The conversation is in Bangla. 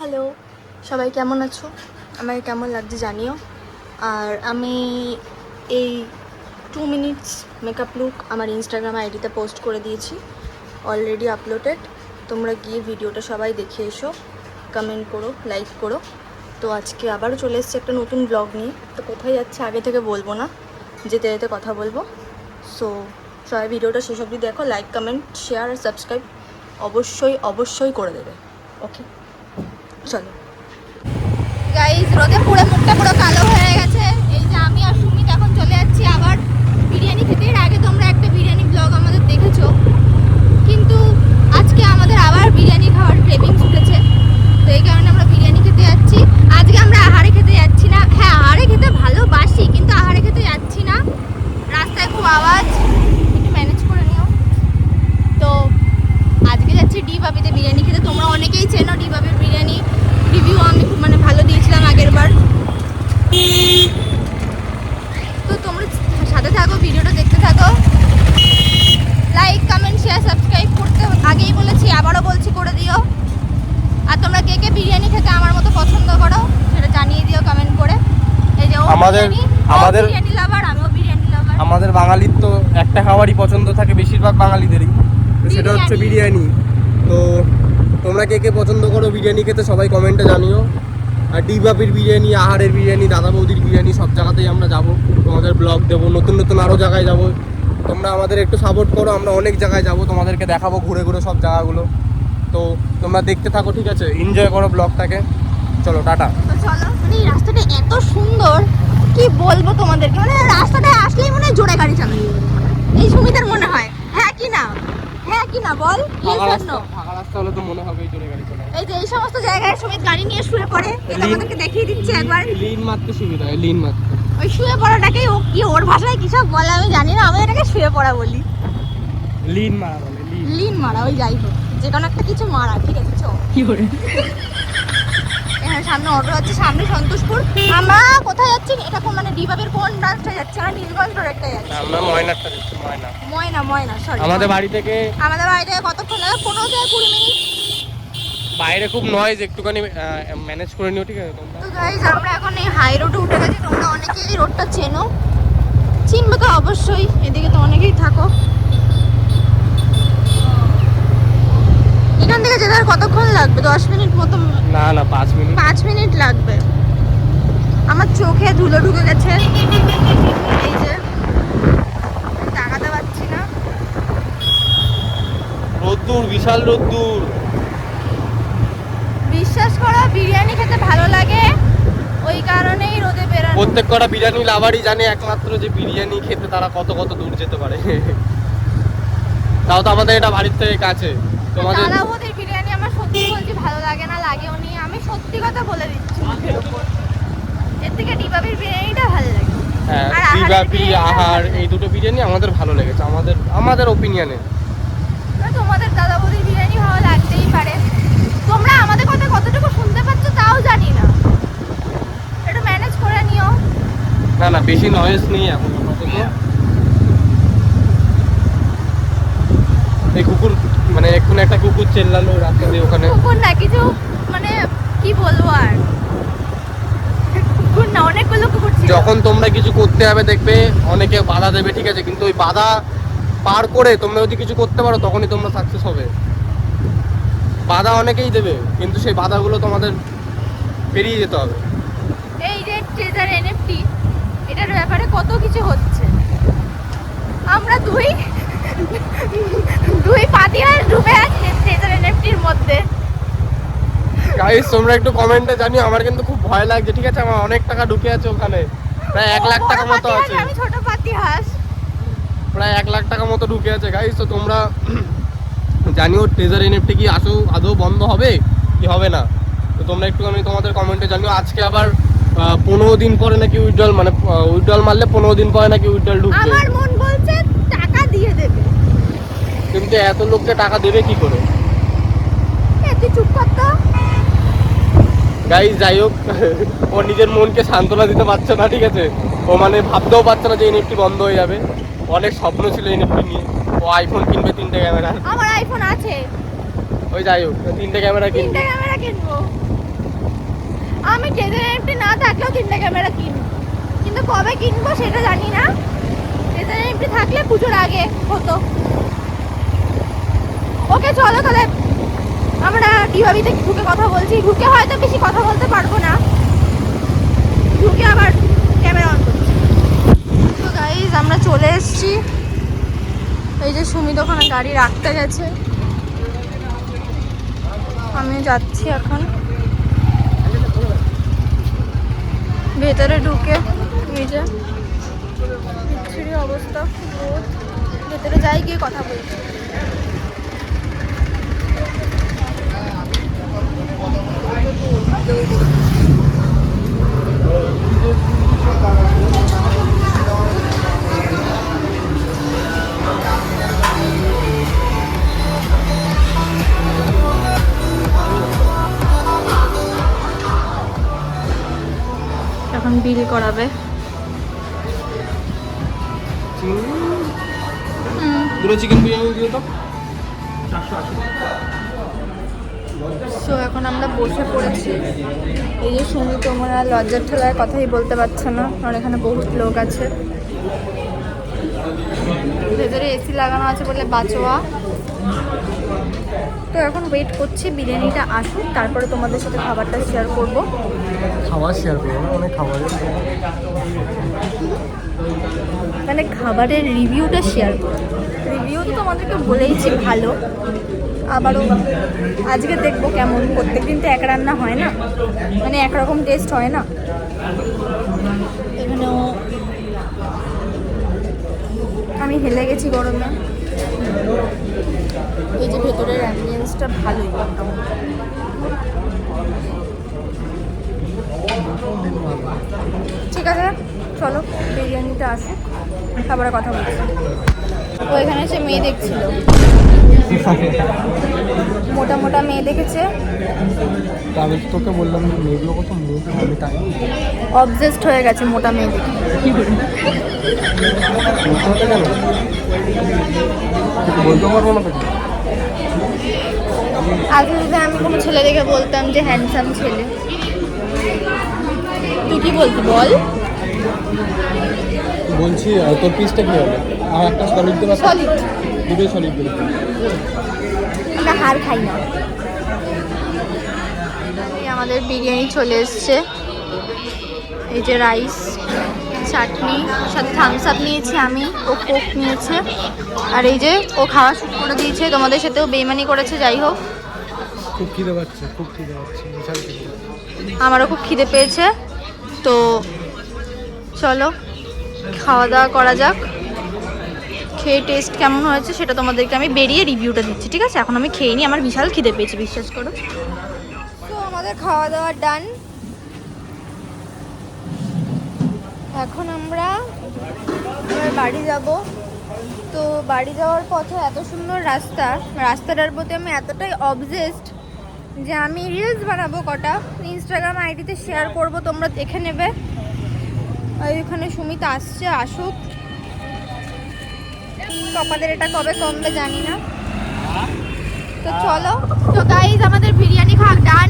হ্যালো সবাই কেমন আছো? আমাকে কেমন লাগছে জানিও। আর আমি এই টু মিনিটস মেকআপ লুক আমার ইনস্টাগ্রাম আইডিতে পোস্ট করে দিয়েছি অলরেডি আপলোডেড তোমরা গিয়ে ভিডিওটা সবাই দেখে এসো কমেন্ট করো লাইক করো। তো আজকে আবারও চলে এসেছি একটা নতুন ব্লগ নিয়ে। তো কোথায় যাচ্ছে আগে থেকে বলব না, যেতে যেতে কথা বলব। সো সবাই ভিডিওটা শেষ অবধি দেখো লাইক কমেন্ট শেয়ার আর সাবস্ক্রাইব অবশ্যই অবশ্যই করে দেবে। ওকে চলো। গাইজ রোদে পুরো মুখটা পুরো কালো হয়ে গেছে। এই যে আমি আর সুমিত এখন চলে যাচ্ছি আবার বিরিয়ানি খেতে। এর আগে তোমরা একটা বিরিয়ানি ব্লগ আমাদের দেখেছ। কিন্তু আজকে আমাদের আবার বিরিয়ানি খাওয়ার ক্রেভিংস উঠেছে। তো এই কারণে আমরা বিরিয়ানি খেতে যাচ্ছি। আজকে আমরা আহারে খেতে যাচ্ছি না। হ্যাঁ আহারে খেতে ভালোবাসি, কিন্তু আহারে খেতে যাচ্ছি না। রাস্তায় খুব আওয়াজ একটু ম্যানেজ করে নিও তো যাচ্ছি বিরিয়ানি খেতে। তোমরা অনেকেই চেনো ডি বাবির বিরিয়ানি। রিভিউ আমি খুব মানে ভালো দিয়েছিলাম আগের বার তো তোমরা সাথে থাকো ভিডিওটা দেখতে থাকো। লাইক কমেন্ট শেয়ার সাবস্ক্রাইব করতে আগেই বলেছি আবারও বলছি করে দিও। আর তোমরা কে কে বিরিয়ানি খেতে আমার মতো পছন্দ করো সেটা জানিয়ে দিও কমেন্ট করে। এই যে আমাদের- আমাদের- বিরিয়ানি লাভার আমিও বিরিয়ানি লাভার আমাদের বাঙালির তো একটা খাবারই পছন্দ থাকে বেশিরভাগ বাঙালিদেরই। সেটা হচ্ছে বিরিয়ানি। তোমরা কে কে পছন্দ করো বিরিয়ানি খেতে সবাই কমেন্টে জানিও। আর ডিবাপির বিরিয়ানি, আহারের বিরিয়ানি, দাদা বৌদির বিরিয়ানি, সব জায়গাতেই আমরা যাব। তোমাদের ব্লগ দেবো, নতুন নতুন আরও জায়গায় যাব। তোমরা আমাদের একটু সাপোর্ট করো, আমরা অনেক জায়গায় যাব, তোমাদেরকে দেখাবো ঘুরে ঘুরে সব জায়গাগুলো। তো তোমরা দেখতে থাকো, ঠিক আছে? এনজয় করো ব্লগটাকে। চলো, টাটা। মানে রাস্তাটা এত সুন্দর, কি বলব তোমাদেরকে? মানে রাস্তাটায় আসলেই মনে হয় জোরে গাড়ি চালাই এই সুমিতার মনে হ্যাঁ। কি না হ্যাঁ কি না বল ফাঁকা এই রাস্তা ফাঁকা রাস্তা হলে তো মনে হবে এই গাড়ি চলে এই যে এই সমস্ত জায়গায় সুমিত গাড়ি নিয়ে শুয়ে পড়ে এটা আমাদেরকে দেখিয়ে দিচ্ছে একবার। লিন মারতে সুবিধা হয় লিন মারতে। ওই শুয়ে পড়াটাকেই ও কি ওর ভাষায় কি সব বলে আমি জানি না আমি এটাকে শুয়ে পড়া বলি। লিন মারা বলে লিন। লিন মারা ওই যাই হোক যে কোনো একটা কিছু মারা ঠিক আছে চো কি করে? এখানে সামনে অটো যাচ্ছে সামনে সন্তোষপুর। আমরা কোথায় যাচ্ছি? এটা কোন মানে ডিবাবের কোন ব্রাঞ্চটা যাচ্ছে? আমরা নীলগঞ্জ রোডটা যাচ্ছি। আমরা ময়নারটা দিচ্ছি ময়না। ময়না ময়না সরি আমাদের বাড়ি থেকে আমাদের বাড়ি থেকে কতক্ষণ? লাগে পনেরো থেকে কুড়ি মিনিট। বাইরে খুব নয়েজ একটুখানি ম্যানেজ করে নিও ঠিক আছে? তোমরা তো গাইজ আমরা এখন এই হাই রোডে উঠে গেছি। তোমরা অনেকেই রোডটা চেনো। চিনবে তো অবশ্যই। এদিকে তো অনেকেই থাকো। এখান থেকে যেতে আর কতক্ষণ লাগবে? দশ মিনিট মতো না না পাঁচ মিনিট। পাঁচ মিনিট লাগবে। আমার চোখে ধুলো ঢুকে গেছে। এই যে তাকাতে পারছি না। রোদ্দুর বিশাল রোদ্দুর। বিশ্বাস করো বিরিয়ানি খেতে ভালো লাগে। ওই কারণেই রোদে বেরোনো প্রত্যেক কটা বিরিয়ানি লাভারই জানে একমাত্র যে বিরিয়ানি খেতে তারা কত কত দূর যেতে পারে। তাও তো আমাদের এটা বাড়ির থেকে কাছে। তোমাদের দাদা ওদের বিরিয়ানি আমার সত্যি বলছি ভালো লাগে না লাগেও নি। আমি সত্যি কথা বলে দিচ্ছি। এর থেকে ডিবাবির বিরিয়ানিটা ভালো লাগে। হ্যাঁ আহার এই দুটো বিরিয়ানি আমাদের ভালো লেগেছে। আমাদের আমাদের ওপিনিয়নে তোমাদের দাদা বৌদির বিরিয়ানি ভালো লাগতেই পারে। তোমরা আমাদের কথা কতটুকু শুনতে পাচ্ছ তাও জানি না। একটু ম্যানেজ করে নিও। না না বেশি নয়েজ নেই এখন। আপাতত। এই কুকুর মানে এক্ষুনি একটা কুকুর চেল্লালো দিয়ে ওখানে। কুকুর না কিছু মানে কি বলব আর? কুকুর না অনেকগুলো কুকুর ছিল। যখন তোমরা কিছু করতে হবে দেখবে অনেকে বাধা দেবে ঠিক আছে? কিন্তু ওই বাধা পার করে তোমরা যদি কিছু করতে পারো তখনই তোমরা সাকসেস হবে। বাধা অনেকেই দেবে কিন্তু সেই বাধাগুলো তোমাদের পেরিয়ে যেতে হবে। এই যে ট্রেজার এনএফটি এটার ব্যাপারে কত কিছু হচ্ছে? আমরা দুই পাতিয়ার ডুবে আছি ট্রেজার এনএফটির মধ্যে। গাইস তোমরা একটু কমেন্টে জানিও আমার কিন্তু খুব ভয় লাগছে ঠিক আছে? আমার অনেক টাকা ঢুকে আছে ওখানে। প্রায় এক লাখ টাকা মতো আছে। আমি ছোট পাতি হাঁস। প্রায় এক লাখ টাকা মতো ঢুকে আছে। গাইস তো তোমরা জানিও ট্রেজার এনএফটি কি আসো আদৌ বন্ধ হবে? কি হবে না? তো তোমরা একটু আমি তোমাদের কমেন্টে জানিও। আজকে আবার পনেরো দিন পরে নাকি উইথড্রল মানে উইথড্রল মারলে পনেরো দিন পরে নাকি উইথড্রল ঢুকবে। আমার মন বলছে টাকা দিয়ে দেবে। কিন্তু এত লোককে টাকা দেবে কি করে? তো। যাই হোক ও নিজের মনকে সান্ত্বনা দিতে পারছে না ঠিক আছে? ও মানে ভাবতেও পারছে না যে এনএফটি বন্ধ হয়ে যাবে। অনেক স্বপ্ন ছিল এনএফটি নিয়ে। ও আইফোন কিনবে তিনটে ক্যামেরা। আমার আইফোন আছে। ওই যাই হোক তিনটে ক্যামেরা তিনটে ক্যামেরা কিনবো। আমি ট্রেজার এমটি না থাকলেও তিনটে ক্যামেরা কিনবো কিন্তু কবে কিনবো সেটা জানি না। ট্রেজার এমটি থাকলে পুজোর আগে হতো। ওকে, চলো তাহলে। আমরা ডিভাবিতে ঢুকে কথা বলছি? ঢুকে হয়তো বেশি কথা বলতে পারব না। ঢুকে আবার ক্যামেরা অন করছি। গাইজ আমরা চলে এসেছি। এই যে সুমিত ওখানে গাড়ি রাখতে গেছে। আমি যাচ্ছি এখন। ভেতরে ঢুকে যে। অবস্থা ভেতরে যাই গিয়ে কথা বলছি। এখন বিল করাবে। দুটো চিকেন বিরিয়ানি দিয়ে তো সো এখন আমরা বসে পড়েছি। এই যে সুমি তোমরা লজ্জার ঠেলায় কথাই বলতে পারছে না কারণ এখানে বহুত লোক আছে। ভেতরে এসি লাগানো আছে বলে বাঁচোয়া। তো এখন ওয়েট করছি বিরিয়ানিটা আসুক তারপরে তোমাদের সাথে খাবারটা শেয়ার করব। খাবার শেয়ার করব অনেক খাবারের মানে খাবারের রিভিউটা শেয়ার করব। রিভিউ তো তোমাদেরকে বলেইছি ভালো। আবারও আজকে দেখব কেমন। প্রত্যেক দিন তো এক রান্না হয় না। মানে একরকম টেস্ট হয় না। এখানেও আমি হেলে গেছি গরমে এই যে ভেতরের অ্যাম্বিয়েন্সটা ভালোই ঠিক আছে চলো বিরিয়ানিটা আসুক। তারপরে কথা বলছি। ও এখানে সে মেয়ে দেখছিল। মোটা মোটা মেয়ে দেখেছে। আমি তোকে বললাম যে মেয়েগুলো কত অবজেস্ট হয়ে গেছে মোটা মেয়ে দেখে। হবে বলতে পারব না আগে যদি আমি কোনো ছেলে দেখে বলতাম যে হ্যান্ডসাম ছেলে তুই কি বলতি বল? বলছি তোর পিসটা কি হবে? আর একটা সলিড দেবা সলিড দুটোই সলিড দেবে আমরা হার খাই না। আমাদের বিরিয়ানি চলে এসছে। এই যে রাইস চাটনি সাথে থামস আপ নিয়েছি আমি ও কোক নিয়েছে। আর এই যে ও খাওয়া শুরু করে দিয়েছে তোমাদের সাথেও বেইমানি করেছে যাই হোক। খুব খিদে পাচ্ছে খুব খিদে পাচ্ছে। আমারও খুব খিদে পেয়েছে। তো চলো খাওয়া দাওয়া করা যাক। খেয়ে টেস্ট কেমন হয়েছে সেটা তোমাদেরকে আমি বেরিয়ে রিভিউটা দিচ্ছি, ঠিক আছে? এখন আমি খেয়ে নিই, আমার বিশাল খিদে পেয়েছি, বিশ্বাস করো। তো আমাদের খাওয়া দাওয়া ডান এখন আমরা বাড়ি যাব। তো বাড়ি যাওয়ার পথে এত সুন্দর রাস্তা, রাস্তাটার প্রতি আমি এতটাই অবজেস্ট যে আমি রিলস বানাবো কটা। ইনস্টাগ্রাম আইডিতে শেয়ার করব, তোমরা দেখে নেবে। ওইখানে সুমিত আসছে, আসুক। কপালের এটা কবে কমবে জানি না। তো চলো। তো গাইজ আমাদের বিরিয়ানি খাওয়া ডান